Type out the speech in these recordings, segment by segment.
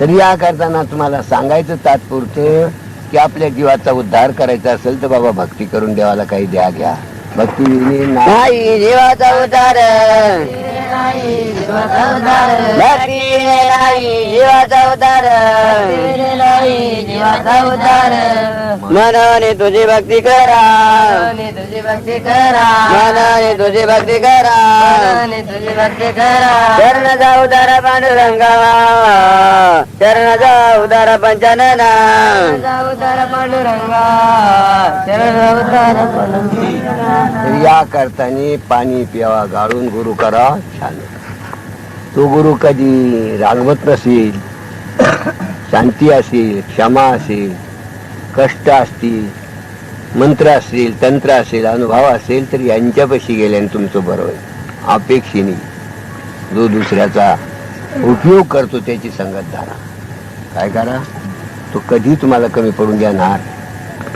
तर या करताना तुम्हाला सांगायचं तात्पुरतं की आपल्या जीवाचा उद्धार करायचा असेल तर बाबा भक्ती करून देवाला काही द्या घ्या. भक्ती नाही जीवाचा उद्धार. भक्ती नाही जीवाचा उद्धार. मनाने तुझी भक्ती करा. तुझी भक्ती करा. मनाने तुझी भक्ती करा. तुझी भक्ती करा चरणाचा उदार पांडुरंगावा. चरणाचा उदार पंचानना। उदार पांडुरंगा। शरण उदार या करताना पाणी प्यावा गाळून गुरु करा छान। तो गुरु कधी रागवत नसेल शांती असेल क्षमा असेल कष्ट असतील मंत्र असतील तंत्र असेल अनुभव असेल तर यांच्यापाशी गेल्याने तुमचं बरं होईल अपेक्षेने. जो दुसऱ्याचा उपयोग करतो त्याची संगत धरा. काय करा? तो कधी तुम्हाला कमी पडून देणार.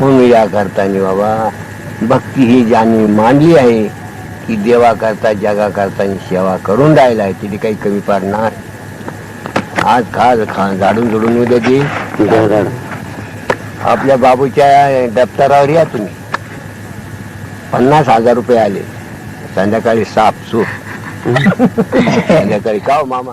म्हणून या करताना बाबा भक्ती ही ज्यांनी मानली आहे की देवा करता जगा करता सेवा करून राहिला आहे तिथे काही कमी पडणार. आज खा खा झाडून झुडून उद्या दे आपल्या बाबूच्या दप्तरावर या तुम्ही. पन्नास हजार रुपये आले. संध्याकाळी साप सूप. संध्याकाळी का हो मामा.